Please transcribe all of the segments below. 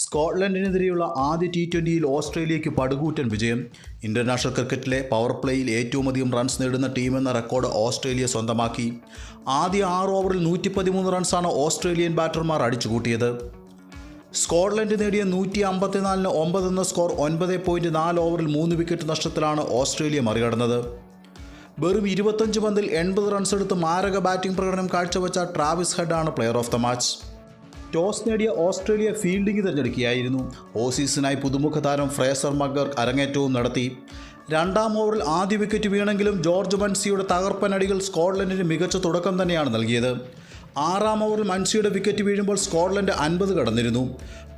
സ്കോട്ട്ലൻഡിനെതിരെയുള്ള ആദ്യ ടി ട്വന്റിയിൽ ഓസ്ട്രേലിയയ്ക്ക് പടുകൂറ്റൻ വിജയം. ഇന്റർനാഷണൽ ക്രിക്കറ്റിലെ പവർ പ്ലേയിൽ ഏറ്റവും അധികം റൺസ് നേടുന്ന ടീമെന്ന റെക്കോർഡ് ഓസ്ട്രേലിയ സ്വന്തമാക്കി. ആദ്യ ആറ് ഓവറിൽ നൂറ്റി പതിമൂന്ന് റൺസാണ് ഓസ്ട്രേലിയൻ ബാറ്റർമാർ അടിച്ചുകൂട്ടിയത്. സ്കോട്ട്ലൻഡ് നേടിയ നൂറ്റി അമ്പത്തിനാലിന് ഒമ്പത് എന്ന സ്കോർ ഒൻപത് പോയിന്റ് നാല് ഓവറിൽ മൂന്ന് വിക്കറ്റ് നഷ്ടത്തിലാണ് ഓസ്ട്രേലിയ മറികടന്നത്. വെറും ഇരുപത്തഞ്ച് പന്തിൽ എൺപത് റൺസ് എടുത്ത് മാരക ബാറ്റിംഗ് പ്രകടനം കാഴ്ചവെച്ച Travis ഹെഡാണ് player of the match toss നേടിയ ഓസ്ട്രേലിയ ഫീൽഡിംഗ് തിരഞ്ഞെടുക്കുകയായിരുന്നു. ഓസീസിനായി പുതുമുഖ താരം ഫ്രേസർ മഗർ അരങ്ങേറ്റവും നടത്തി. രണ്ടാം ഓവറിൽ ആദ്യ വിക്കറ്റ് വീണെങ്കിലും ജോർജ് മൻസിയുടെ തകർപ്പനടികൾ സ്കോട്ട്ലൻഡിന് മികച്ച തുടക്കം തന്നെയാണ് നൽകിയത്. ആറാം ഓവറിൽ മൻസിയുടെ വിക്കറ്റ് വീഴുമ്പോൾ സ്കോട്ട്ലൻഡ് അൻപത് കടന്നിരുന്നു.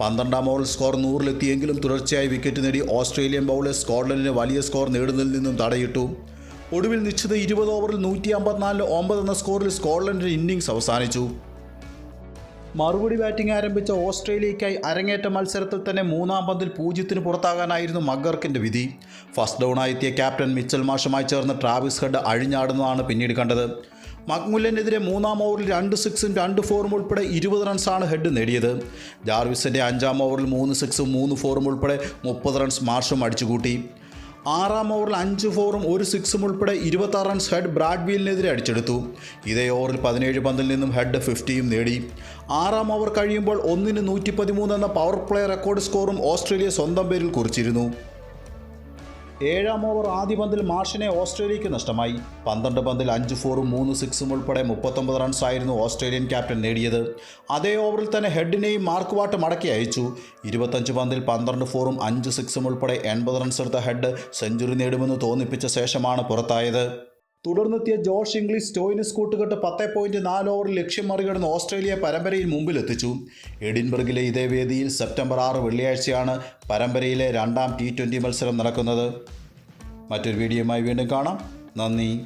പന്ത്രണ്ടാം ഓവറിൽ സ്കോർ നൂറിലെത്തിയെങ്കിലും തുടർച്ചയായി വിക്കറ്റ് നേടി ഓസ്ട്രേലിയൻ ബൗളേഴ്സ് സ്കോട്ട്ലൻഡിന് വലിയ സ്കോർ നേടുന്നതിൽ നിന്നും തടയിട്ടു. ഒടുവിൽ നിശ്ചിത ഇരുപത് ഓവറിൽ നൂറ്റി അമ്പത്തിനാലിന് ഒമ്പത് എന്ന സ്കോറിൽ സ്കോട്ട്ലൻഡിന് ഇന്നിംഗ്സ് അവസാനിച്ചു. മറുപടി ബാറ്റിംഗ് ആരംഭിച്ച ഓസ്ട്രേലിയയ്ക്കായി അരങ്ങേറ്റ മത്സരത്തിൽ തന്നെ മൂന്നാം പന്തിൽ പൂജ്യത്തിന് പുറത്താകാനായിരുന്നു മഗർക്കിന്റെ വിധി. ഫസ്റ്റ് ഡൗണായി എത്തിയ ക്യാപ്റ്റൻ മിച്ചൽ മാഷുമായി ചേർന്ന് ട്രാവിസ് ഹെഡ് അഴിഞ്ഞാടുന്നതാണ് പിന്നീട് കണ്ടത്. മക്മുല്ലനെതിരെ മൂന്നാം ഓവറിൽ രണ്ട് സിക്സും രണ്ട് ഫോറും ഉൾപ്പെടെ ഇരുപത് റൺസാണ് ഹെഡ് നേടിയത്. ജാർവിസിന്റെ അഞ്ചാം ഓവറിൽ മൂന്ന് സിക്സും മൂന്ന് ഫോറും ഉൾപ്പെടെ മുപ്പത് റൺസ് മാർഷും അടിച്ചുകൂട്ടി. ആറാം ഓവറിൽ അഞ്ച് ഫോറും ഒരു സിക്സും ഉൾപ്പെടെ ഇരുപത്താറ് റൺസ് ഹെഡ് ബ്രാഡ്വീലിനെതിരെ അടിച്ചെടുത്തു. ഇതേ ഓവറിൽ പതിനേഴ് പന്തിൽ നിന്നും ഹെഡ് ഫിഫ്റ്റിയും നേടി. ആറാം ഓവർ കഴിയുമ്പോൾ ഒന്നിന് നൂറ്റി പതിമൂന്ന് എന്ന പവർ പ്ലേ റെക്കോർഡ് സ്കോറും ഓസ്ട്രേലിയ സ്വന്തം പേരിൽ കുറിച്ചിരുന്നു. ഏഴാം ഓവർ ആദ്യ പന്തിൽ മാർഷിനെ ഓസ്ട്രേലിയയ്ക്ക് നഷ്ടമായി. പന്ത്രണ്ട് പന്തിൽ അഞ്ച് ഫോറും മൂന്ന് സിക്സും ഉൾപ്പെടെ മുപ്പത്തൊമ്പത് റൺസായിരുന്നു ഓസ്ട്രേലിയൻ ക്യാപ്റ്റൻ നേടിയത്. അതേ ഓവറിൽ തന്നെ ഹെഡിനെയും മാർക്ക് വാട്ട് മടക്കി അയച്ചു. ഇരുപത്തഞ്ച് പന്തിൽ പന്ത്രണ്ട് ഫോറും അഞ്ച് സിക്സും ഉൾപ്പെടെ എൺപത് റൺസ് എടുത്ത ഹെഡ് സെഞ്ചുറി നേടുമെന്ന് തോന്നിപ്പിച്ച ശേഷമാണ് പുറത്തായത്. തുടർന്നെത്തിയ ജോഷ് ഇംഗ്ലീഷ് സ്റ്റോയിനിസ് കൂട്ടുകെട്ട് പത്ത് പോയിന്റ് നാല് ഓവറിൽ ലക്ഷ്യം മറികടന്ന് ഓസ്ട്രേലിയ പരമ്പരയിൽ മുമ്പിലെത്തിച്ചു. എഡിൻബർഗിലെ ഇതേ വേദിയിൽ സെപ്റ്റംബർ ആറ് വെള്ളിയാഴ്ചയാണ് പരമ്പരയിലെ രണ്ടാം ടി മത്സരം നടക്കുന്നത്. മറ്റൊരു വീഡിയോയുമായി വീണ്ടും കാണാം. നന്ദി.